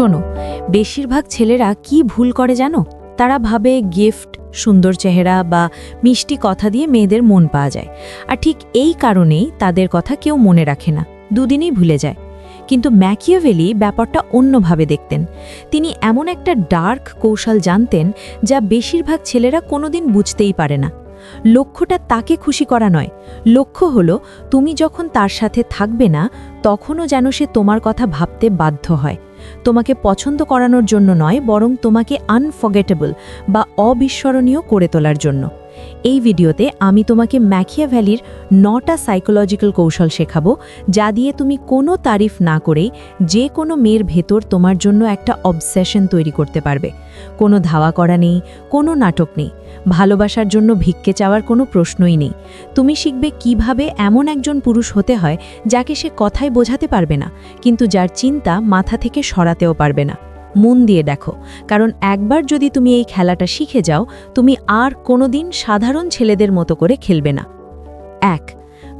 শোনো, বেশিরভাগ ছেলেরা কি ভুল করে জানো? তারা ভাবে গিফট, সুন্দর চেহারা বা মিষ্টি কথা দিয়ে মেয়েদের মন পাওয়া যায়। আর ঠিক এই কারণেই তাদের কথা কেউ মনে রাখে না, দুদিনেই ভুলে যায়। কিন্তু ম্যাকিয়াভেলি ব্যাপারটা অন্যভাবে দেখতেন। তিনি এমন একটা ডার্ক কৌশল জানতেন যা বেশিরভাগ ছেলেরা কোনোদিন বুঝতেই পারে না। লক্ষ্যটা তাকে খুশি করা নয়। লক্ষ্য হলো, তুমি যখন তার সাথে থাকবে না, তখনও যেন সে তোমার কথা ভাবতে বাধ্য হয়। তোমাকে পছন্দ করানোর জন্য নয় বরং তোমাকে আনফরগেটেবল বা অবিস্মরণীয় করে তোলার জন্য। এই ভিডিওতে আমি তোমাকে ম্যাখিয়া ভ্যালির নটা সাইকোলজিক্যাল কৌশল শেখাবো, যা দিয়ে তুমি কোনো তারিফ না করেই যে কোনো মেয়ের ভেতর তোমার জন্য একটা অবসেশন তৈরি করতে পারবে। কোনো ধাওয়া করা নেই, কোনো নাটক নেই, ভালোবাসার জন্য ভিক্ষে চাওয়ার কোনো প্রশ্নই নেই। তুমি শিখবে কীভাবে এমন একজন পুরুষ হতে হয় যাকে সে কথায় বোঝাতে পারবে না, কিন্তু যার চিন্তা মাথা থেকে সরাতেও পারবে না। মন দিয়ে দেখো। কারণ একবার যদি তুমি এই খেলাটা শিখে যাও, তুমি আর কোনোদিন সাধারণ ছেলেদের মতো করে খেলবে না। এক,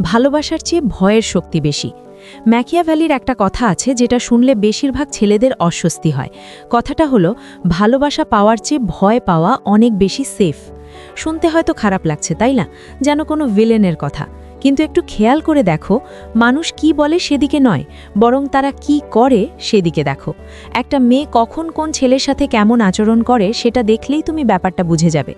ভালোবাসার চেয়ে ভয়ের শক্তি বেশি। ম্যাকিয়াভ্যালির একটা কথা আছে যেটা শুনলে বেশিরভাগ ছেলেদের অস্বস্তি হয়। কথাটা হলো, ভালোবাসা পাওয়ার চেয়ে ভয় পাওয়া অনেক বেশি সেফ। শুনতে হয়তো খারাপ লাগছে, তাই না? যেন কোনো ভিলেনের কথা। কিন্তু একটু খেয়াল করে দেখো, মানুষ কি বলে সেদিকে নয়, বরং তারা কি করে সেদিকে দেখো। একটা মেয়ে কখন কোন ছেলের সাথে কেমন আচরণ করে সেটা দেখলেই তুমি ব্যাপারটা বুঝে যাবে।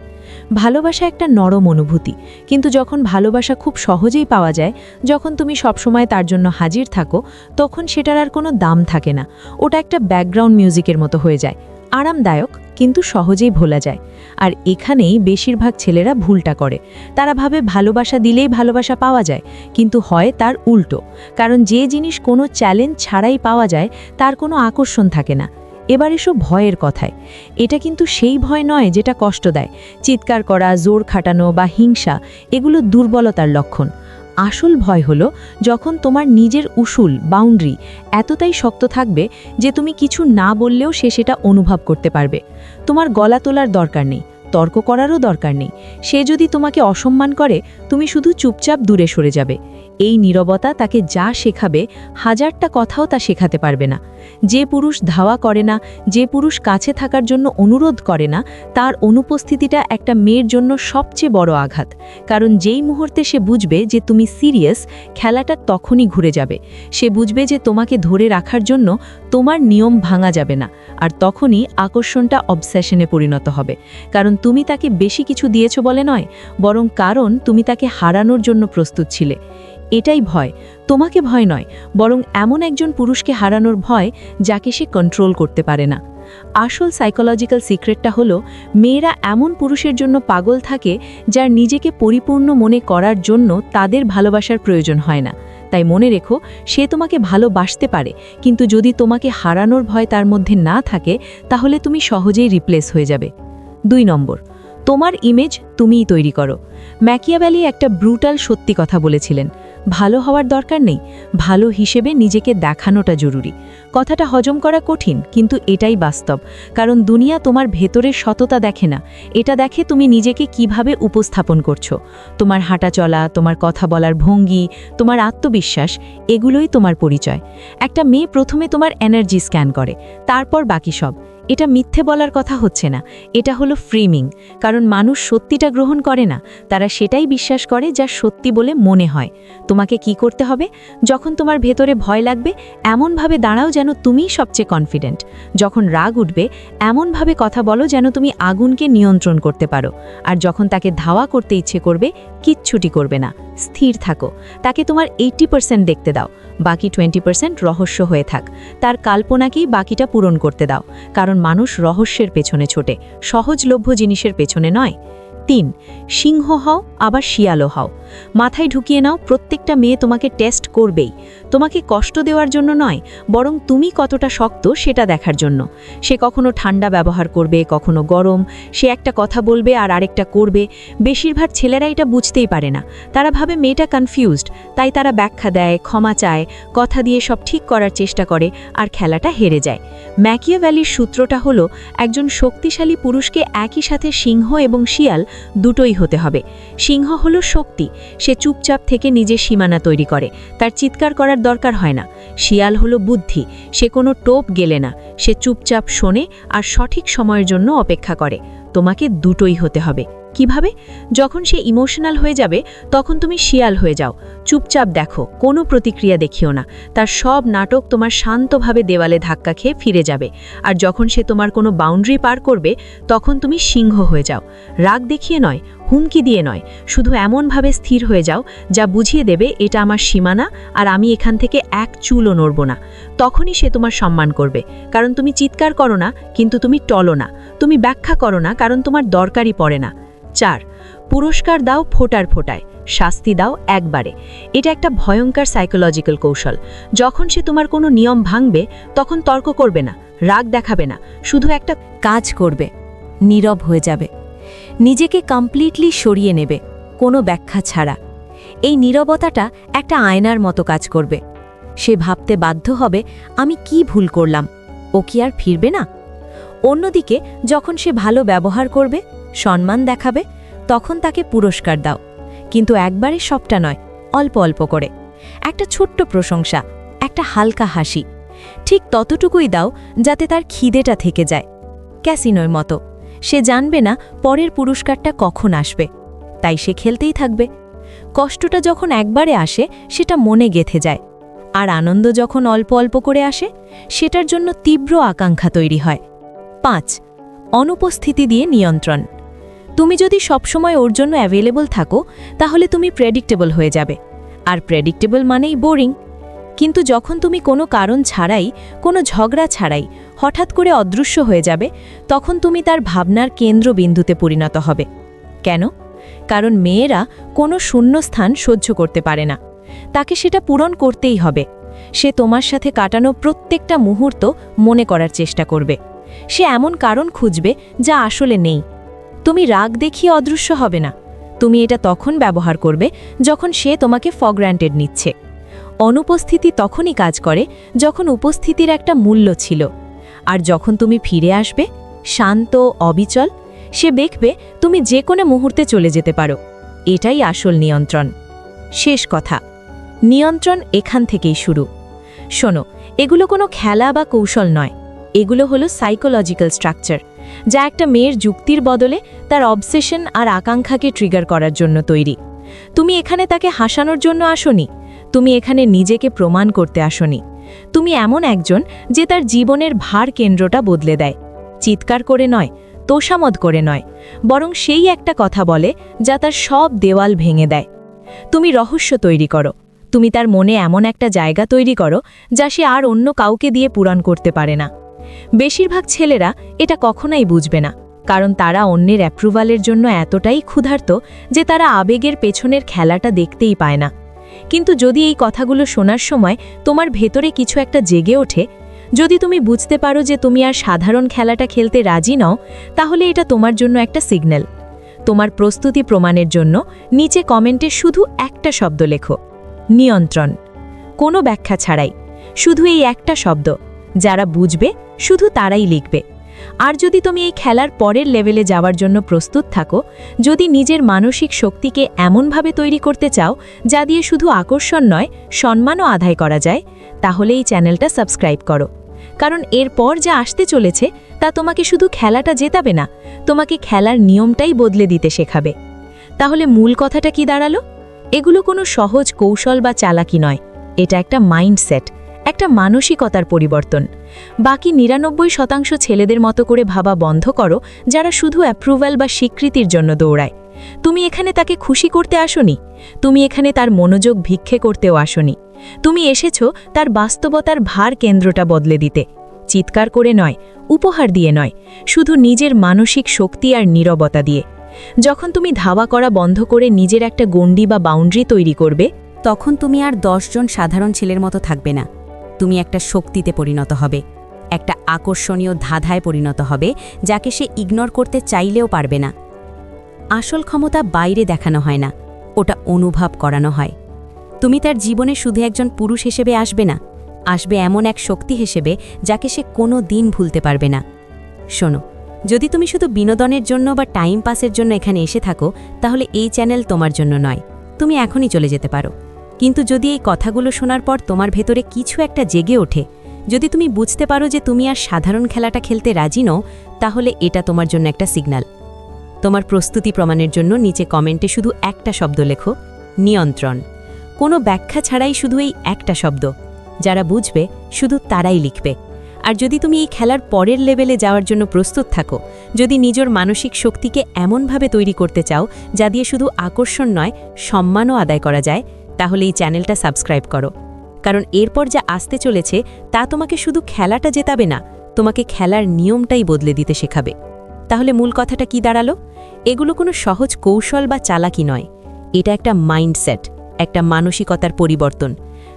ভালোবাসা একটা নরম অনুভূতি, কিন্তু যখন ভালোবাসা খুব সহজেই পাওয়া যায়, যখন তুমি সবসময় তার জন্য হাজির থাকো, তখন সেটার আর কোনো দাম থাকে না। ওটা একটা ব্যাকগ্রাউন্ড মিউজিকের মতো হয়ে যায়। আরামদায়ক, কিন্তু সহজেই ভোলা যায়। আর এখানেই বেশিরভাগ ছেলেরা ভুলটা করে। তারা ভাবে ভালোবাসা দিলেই ভালোবাসা পাওয়া যায়, কিন্তু হয় তার উল্টো। কারণ যে জিনিস কোনো চ্যালেঞ্জ ছাড়াই পাওয়া যায়, তার কোনো আকর্ষণ থাকে না। এবার এসো ভয়ের কথায়। এটা কিন্তু সেই ভয় নয় যেটা কষ্ট দেয়, চিৎকার করা, জোর খাটানো বা হিংসা, এগুলো দুর্বলতার লক্ষণ। আসল ভয় হলো যখন তোমার নিজের উসুল, বাউন্ডারি এতটাই শক্ত থাকবে যে তুমি কিছু না বললেও সে সেটা অনুভব করতে পারবে। তোমার গলা তোলার দরকার নেই। তর্ক করারও দরকার নেই। সে যদি তোমাকে অসম্মান করে, তুমি শুধু চুপচাপ দূরে সরে যাবে। এই নীরবতা তাকে যা শেখাবে, হাজারটা কথাও তা শেখাতে পারবে না। যে পুরুষ ধাওয়া করে না, যে পুরুষ কাছে থাকার জন্য অনুরোধ করে না, তার অনুপস্থিতিটা একটা মেয়ের জন্য সবচেয়ে বড় আঘাত। কারণ যেই মুহূর্তে সে বুঝবে যে তুমি সিরিয়াস, খেলাটা তখনই ঘুরে যাবে। সে বুঝবে যে তোমাকে ধরে রাখার জন্য তোমার নিয়ম ভাঙা যাবে না। আর তখনই আকর্ষণটা অবসেশনে পরিণত হবে। কারণ তুমি তাকে বেশি কিছু দিয়েছ বলে নয়, বরং কারণ তুমি তাকে হারানোর জন্য প্রস্তুত ছিলে। এটাই ভয়। তোমাকে ভয় নয়, বরং এমন একজন পুরুষকে হারানোর ভয় যাকে সে কন্ট্রোল করতে পারে না। আসল সাইকোলজিক্যাল সিক্রেটটা হলো, মেয়েরা এমন পুরুষের জন্য পাগল থাকে যার নিজেকে পরিপূর্ণ মনে করার জন্য তাদের ভালোবাসার প্রয়োজন হয় না। তাই মনে রেখো, সে তোমাকে ভালোবাসতে পারে, কিন্তু যদি তোমাকে হারানোর ভয় তার মধ্যে না থাকে, তাহলে তুমি সহজেই রিপ্লেস হয়ে যাবে। দুই নম্বর, তোমার ইমেজ তুমিই তৈরি করো। ম্যাকিয়াভ্যালি একটা ব্রুটাল সত্যি কথা বলেছিলেন, ভালো হওয়ার দরকার নেই, ভালো হিসেবে নিজেকে দেখানোটা জরুরি। কথাটা হজম করা কঠিন, কিন্তু এটাই বাস্তব। কারণ দুনিয়া তোমার ভেতরের সততা দেখে না। এটা দেখে তুমি নিজেকে কীভাবে উপস্থাপন করছ। তোমার হাঁটা চলা, তোমার কথা বলার ভঙ্গি, তোমার আত্মবিশ্বাস, এগুলোই তোমার পরিচয়। একটা মেয়ে প্রথমে তোমার এনার্জি স্ক্যান করে, তারপর বাকি সব। এটা মিথ্যে বলার কথা হচ্ছে না। এটা হলো ফ্রেমিং কারণ মানুষ সত্যিটা গ্রহণ করে না। তারা সেটাই বিশ্বাস করে যা সত্যি বলে মনে হয়। তোমাকে কি করতে হবে? যখন তোমার ভেতরে ভয় লাগবে, এমনভাবে দাঁড়াও যেন তুমিই সবচেয়ে কনফিডেন্ট যখন রাগ উঠবে, এমনভাবে কথা বলো যেন তুমি আগুনকে নিয়ন্ত্রণ করতে পারো। আর যখন তাকে ধাওয়া করতে ইচ্ছে করবে, কিচ্ছুটি করবে না। স্থির থাকো। তাকে তোমার এইট্টি পার্সেন্ট দেখতে দাও। বাকি টোয়েন্টি পার্সেন্ট রহস্য হয়ে থাক। তার কাল্পনাকেই বাকিটা পূরণ করতে দাও। কারণ মানুষ রহস্যের পেছনে ছোটে। সহজলভ্য জিনিসের পেছনে নয়। তিন, সিংহ হও, আবার শিয়ালও হও। মাথায় ঢুকিয়ে নাও, প্রত্যেকটা মেয়ে তোমাকে টেস্ট করবেই। তোমাকে কষ্ট দেওয়ার জন্য নয়, বরং তুমি কতটা শক্ত সেটা দেখার জন্য। সে কখনো ঠান্ডা ব্যবহার করবে, কখনো গরম, সে একটা কথা বলবে আর আরেকটা করবে। বেশিরভাগ ছেলেরা এটা বুঝতেই পারে না। তারা ভাবে মেয়েটা কনফিউজড তাই তারা ব্যাখ্যা দেয়, ক্ষমা চায়, কথা দিয়ে সব ঠিক করার চেষ্টা করে আর খেলাটা হেরে যায়। ম্যাকিয়া ভ্যালির সূত্রটা হলো, একজন শক্তিশালী পুরুষকে একই সাথে সিংহ এবং শিয়াল দুটোই হতে হবে। সিংহ হলো শক্তি সে চুপচাপ থেকে নিজের সীমানা তৈরি করে। তার চিৎকার করার দরকার হয় না। শিয়াল হলো বুদ্ধি। সে কোনো টোপ গেলে না। সে চুপচাপ শোনে আর সঠিক সময়ের জন্য অপেক্ষা করে। তোমাকে দুটোই হতে হবে। কীভাবে? যখন সে ইমোশনাল হয়ে যাবে, তখন তুমি শিয়াল হয়ে যাও। চুপচাপ দেখো, কোনো প্রতিক্রিয়া দেখিও না। তার সব নাটক তোমার শান্তভাবে দেওয়ালে ধাক্কা খেয়ে ফিরে যাবে। আর যখন সে তোমার কোনো বাউন্ডারি পার করবে, তখন তুমি সিংহ হয়ে যাও। রাগ দেখিয়ে নয় হুমকি দিয়ে নয়, শুধু এমনভাবে স্থির হয়ে যাও যা বুঝিয়ে দেবে এটা আমার সীমানা আর আমি এখান থেকে এক চুলও নড়ব না। তখনই সে তোমার সম্মান করবে। কারণ তুমি চিৎকার করো না, কিন্তু তুমি টলো না। তুমি ব্যাখ্যা করো না, কারণ তোমার দরকারই পড়ে না। চার, পুরস্কার দাও ফোটার ফোটায়, শাস্তি দাও একবারে। এটা একটা ভয়ঙ্কর সাইকোলজিক্যাল কৌশল। যখন সে তোমার কোনো নিয়ম ভাঙবে, তখন তর্ক করবে না, রাগ দেখাবে না, শুধু একটা কাজ করবে, নীরব হয়ে যাবে। নিজেকে কমপ্লিটলি সরিয়ে নেবে, কোনো ব্যাখ্যা ছাড়া। এই নীরবতাটা একটা আয়নার মতো কাজ করবে। সে ভাবতে বাধ্য হবে, আমি কি ভুল করলাম? ও কি আর ফিরবে না? অন্যদিকে, যখন সে ভালো ব্যবহার করবে, সম্মান দেখাবে, তখন তাকে পুরস্কার দাও। কিন্তু একবারে সবটা নয়, অল্প অল্প করে। একটা ছোট্ট প্রশংসা, একটা হালকা হাসি। ঠিক ততটুকুই দাও, যাতে তার খিদেটা থেকে যায়। ক্যাসিনোর মতো। সে জানবে না পরের পুরস্কারটা কখন আসবে। তাই সে খেলতেই থাকবে। কষ্টটা যখন একবারে আসে, সেটা মনে গেথে যায়। আর আনন্দ যখন অল্প অল্প করে আসে, সেটার জন্য তীব্র আকাঙ্ক্ষা তৈরি হয়। পাঁচ, অনুপস্থিতি দিয়ে নিয়ন্ত্রণ। তুমি যদি সবসময় ওর জন্য অ্যাভেলেবল থাকো, তাহলে তুমি প্রেডিক্টেবল হয়ে যাবে। আর প্রেডিক্টেবল মানেই বোরিং কিন্তু যখন তুমি কোনো কারণ ছাড়াই, কোনো ঝগড়া ছাড়াই হঠাৎ করে অদৃশ্য হয়ে যাবে, তখন তুমি তার ভাবনার কেন্দ্রবিন্দুতে পরিণত হবে। কেন? কারণ মেয়েরা কোনো শূন্যস্থান সহ্য করতে পারে না। তাকে সেটা পূরণ করতেই হবে। সে তোমার সাথে কাটানো প্রত্যেকটা মুহূর্ত মনে করার চেষ্টা করবে। সে এমন কারণ খুঁজবে যা আসলে নেই। তুমি রাগ দেখিয়ে অদৃশ্য হবে না। তুমি এটা তখন ব্যবহার করবে যখন সে তোমাকে ফগ্র্যান্টেড নিচ্ছে। অনুপস্থিতি তখনই কাজ করে যখন উপস্থিতির একটা মূল্য ছিল। আর যখন তুমি ফিরে আসবে, শান্ত, অবিচল, সে দেখবে তুমি যে কোনো মুহূর্তে চলে যেতে পারো। এটাই আসল নিয়ন্ত্রণ। শেষ কথা। নিয়ন্ত্রণ এখান থেকেই শুরু। শোনো, এগুলো কোনো খেলা বা কৌশল নয়। এগুলো হলো সাইকোলজিক্যাল স্ট্রাকচার যা একটা মেয়ের যুক্তির বদলে তার অবসেশন আর আকাঙ্ক্ষাকে ট্রিগার করার জন্য তৈরি। তুমি এখানে তাকে হাসানোর জন্য আসনি তুমি এখানে নিজেকে প্রমাণ করতে আসনি। তুমি এমন একজন যে তার জীবনের ভার কেন্দ্রটা বদলে দেয়। চিৎকার করে নয়, তোষামদ করে নয়, বরং সেই একটা কথা বলে যা তার সব দেওয়াল ভেঙে দেয়। তুমি রহস্য তৈরি করো। তুমি তার মনে এমন একটা জায়গা তৈরি করো যা সে আর অন্য কাউকে দিয়ে পূরণ করতে পারে না। বেশিরভাগ ছেলেরা এটা কখনোই বুঝবে না, কারণ তারা অন্যের অ্যাপ্রুভালের জন্য এতটাই ক্ষুধার্ত যে তারা আবেগের পেছনের খেলাটা দেখতেই পায় না। কিন্তু যদি এই কথাগুলো শোনার সময় তোমার ভেতরে কিছু একটা জেগে ওঠে, যদি তুমি বুঝতে পারো যে তুমি আর সাধারণ খেলাটা খেলতে রাজি নও, তাহলে এটা তোমার জন্য একটা সিগন্যাল। তোমার প্রস্তুতি প্রমাণের জন্য নিচে কমেন্টে শুধু একটা শব্দ লেখো, নিয়ন্ত্রণ। কোনো ব্যাখ্যা ছাড়াই, শুধু এই একটা শব্দ, যারা বুঝবে শুধু তারাই লিখবে। আর যদি তুমি এই খেলার পরের লেভেলে যাওয়ার জন্য প্রস্তুত থাকো, যদি নিজের মানসিক শক্তিকে এমনভাবে তৈরি করতে চাও, যা দিয়ে শুধু আকর্ষণ নয়, সম্মানও আদায় করা যায়, তাহলে এই চ্যানেলটা সাবস্ক্রাইব করো। কারণ এরপর যা আসতে চলেছে, তা তোমাকে শুধু খেলাটা জেতাবে না, তোমাকে খেলার নিয়মটাই বদলে দিতে শেখাবে। তাহলে মূল কথাটা কি দাঁড়াল? এগুলো কোনো সহজ কৌশল বা চালাকি নয়, এটা একটা মাইন্ডসেট। একটা মানসিকতার পরিবর্তন। বাকি নিরানব্বই শতাংশ ছেলেদের মতো করে ভাবা বন্ধ করো, যারা শুধু অ্যাপ্রুভাল বা স্বীকৃতির জন্য দৌড়ায়। তুমি এখানে তাকে খুশি করতে আসনি? তুমি এখানে তার মনোযোগ ভিক্ষে করতেও আসনি। তুমি এসেছ তার বাস্তবতার ভার কেন্দ্রটা বদলে দিতে। চিৎকার করে নয়, উপহার দিয়ে নয়, শুধু নিজের মানসিক শক্তি আর নীরবতা দিয়ে। যখন তুমি ধাওয়া করা বন্ধ করে নিজের একটা গণ্ডি বা বাউন্ডারি তৈরি করবে, তখন তুমি আর দশজন সাধারণ ছেলের মতো থাকবে না। তুমি একটা শক্তিতে পরিণত হবে, একটা আকর্ষণীয় ধাঁধায় পরিণত হবে, যাকে সে ইগনোর করতে চাইলেও পারবে না। আসল ক্ষমতা বাইরে দেখানো হয় না, ওটা অনুভব করানো হয়। তুমি তার জীবনে শুধু একজন পুরুষ হিসেবে আসবে না, আসবে এমন এক শক্তি হিসেবে যাকে সে কোনো দিন ভুলতে পারবে না। শোনো, যদি তুমি শুধু বিনোদনের জন্য বা টাইম পাসের জন্য এখানে এসে থাকো, তাহলে এই চ্যানেল তোমার জন্য নয়, তুমি এখনই চলে যেতে পারো। কিন্তু যদি এই কথাগুলো শোনার পর তোমার ভেতরে কিছু একটা জেগে ওঠে, যদি তুমি বুঝতে পারো যে তুমি আর সাধারণ খেলাটা খেলতে রাজি নও, তাহলে এটা তোমার জন্য একটা সিগন্যাল তোমার প্রস্তুতি প্রমাণের জন্য নিচে কমেন্টে শুধু একটা শব্দ লেখো, নিয়ন্ত্রণ। কোনো ব্যাখ্যা ছাড়াই শুধু এই একটা শব্দ। যারা বুঝবে, শুধু তারাই লিখবে। আর যদি তুমি এই খেলার পরের লেভেলে যাওয়ার জন্য প্রস্তুত থাকো, যদি নিজের মানসিক শক্তিকে এমনভাবে তৈরি করতে চাও, যা দিয়ে শুধু আকর্ষণ নয়, সম্মানও আদায় করা যায় তাহলে এই চ্যানেলটা সাবস্ক্রাইব করো। কারণ এরপর যা আসতে চলেছে, তা তোমাকে শুধু খেলাটা জেতাবে না, তোমাকে খেলার নিয়মটাই বদলে দিতে শেখাবে। তাহলে মূল কথাটা কি দাঁড়াল? এগুলো কোনো সহজ কৌশল বা চালাকি নয়। এটা একটা মাইন্ডসেট, একটা মানসিকতার পরিবর্তন।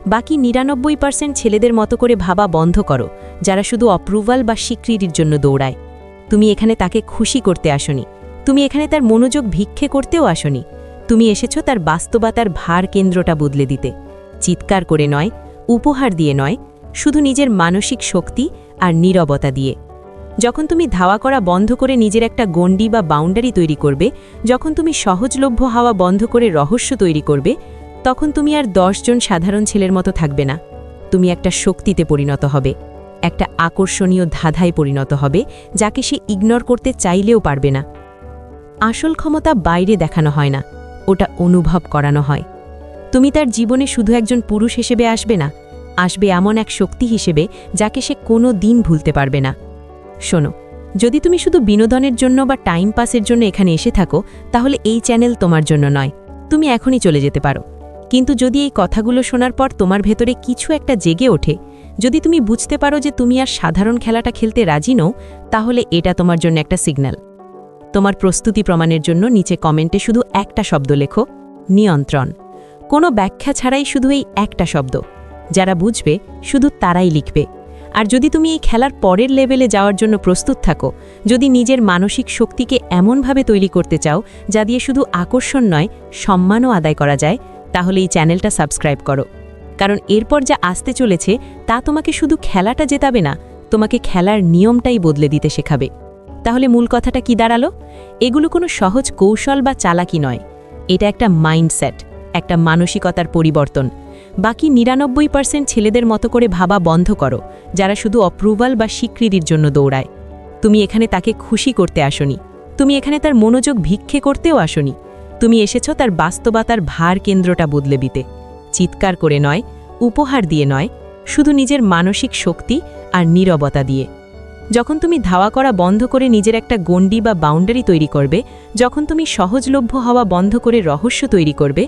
বাকি নিরানব্বই পার্সেন্ট ছেলেদের মতো করে ভাবা বন্ধ করো, যারা শুধু অপ্রুভাল বা স্বীকৃতির জন্য দৌড়ায়। তুমি এখানে তাকে খুশি করতে আসনি। তুমি এখানে তার মনোযোগ ভিক্ষে করতেও আসনি। তুমি এসেছ তার বাস্তবতার ভার কেন্দ্রটা বদলে দিতে। চিৎকার করে নয়, উপহার দিয়ে নয়, শুধু নিজের মানসিক শক্তি আর নীরবতা দিয়ে। যখন তুমি ধাওয়া করা বন্ধ করে নিজের একটা গণ্ডি বা বাউন্ডারি তৈরি করবে, যখন তুমি সহজলভ্য হাওয়া বন্ধ করে রহস্য তৈরি করবে, তখন তুমি আর দশজন সাধারণ ছেলের মতো থাকবে না। তুমি একটা শক্তিতে পরিণত হবে, একটা আকর্ষণীয় ধাঁধায় পরিণত হবে, যাকে সে ইগনোর করতে চাইলেও পারবে না। আসল ক্ষমতা বাইরে দেখানো হয় না। ওটা অনুভব করানো হয়। তুমি তার জীবনে শুধু একজন পুরুষ হিসেবে আসবে না, আসবে এমন এক শক্তি হিসেবে যাকে সে কোনো দিন ভুলতে পারবে না। শোনো, যদি তুমি শুধু বিনোদনের জন্য বা টাইম পাসের জন্য এখানে এসে থাকো, তাহলে এই চ্যানেল তোমার জন্য নয়, তুমি এখনই চলে যেতে পারো। কিন্তু যদি এই কথাগুলো শোনার পর তোমার ভেতরে কিছু একটা জেগে ওঠে, যদি তুমি বুঝতে পারো যে তুমি আর সাধারণ খেলাটা খেলতে রাজি নও, তাহলে এটা তোমার জন্য একটা সিগন্যাল। তোমার প্রস্তুতি প্রমাণের জন্য নিচে কমেন্টে শুধু একটা শব্দ লেখো, নিয়ন্ত্রণ। কোনো ব্যাখ্যা ছাড়াই শুধু এই একটা শব্দ। যারা বুঝবে, শুধু তারাই লিখবে। আর যদি তুমি এই খেলার পরের লেভেলে যাওয়ার জন্য প্রস্তুত থাকো, যদি নিজের মানসিক শক্তিকে এমনভাবে তৈরি করতে চাও, যা দিয়ে শুধু আকর্ষণ নয়, সম্মানও আদায় করা যায়, তাহলে এই চ্যানেলটা সাবস্ক্রাইব করো। কারণ এরপর যা আসতে চলেছে, তা তোমাকে শুধু খেলাটা জেতাবে না, তোমাকে খেলার নিয়মটাই বদলে দিতে শেখাবে। তাহলে মূল কথাটা কি দাঁড়াল? এগুলো কোনো সহজ কৌশল বা চালাকি নয়। এটা একটা মাইন্ডসেট, একটা মানসিকতার পরিবর্তন। বাকি নিরানব্বই পার্সেন্ট ছেলেদের মতো করে ভাবা বন্ধ করো, যারা শুধু অপ্রুভাল বা স্বীকৃতির জন্য দৌড়ায়। তুমি এখানে তাকে খুশি করতে আসনি। তুমি এখানে তার মনোযোগ ভিক্ষে করতেও আসনি। তুমি এসেছ তার বাস্তবতার ভার কেন্দ্রটা বদলে দিতে। চিৎকার করে নয়, উপহার দিয়ে নয়, শুধু নিজের মানসিক শক্তি আর নীরবতা দিয়ে। যখন তুমি ধাওয়া করা বন্ধ করে নিজের একটা গণ্ডি বা বাউন্ডারি তৈরি করবে, যখন তুমি সহজলভ্য হওয়া বন্ধ করে রহস্য তৈরি করবে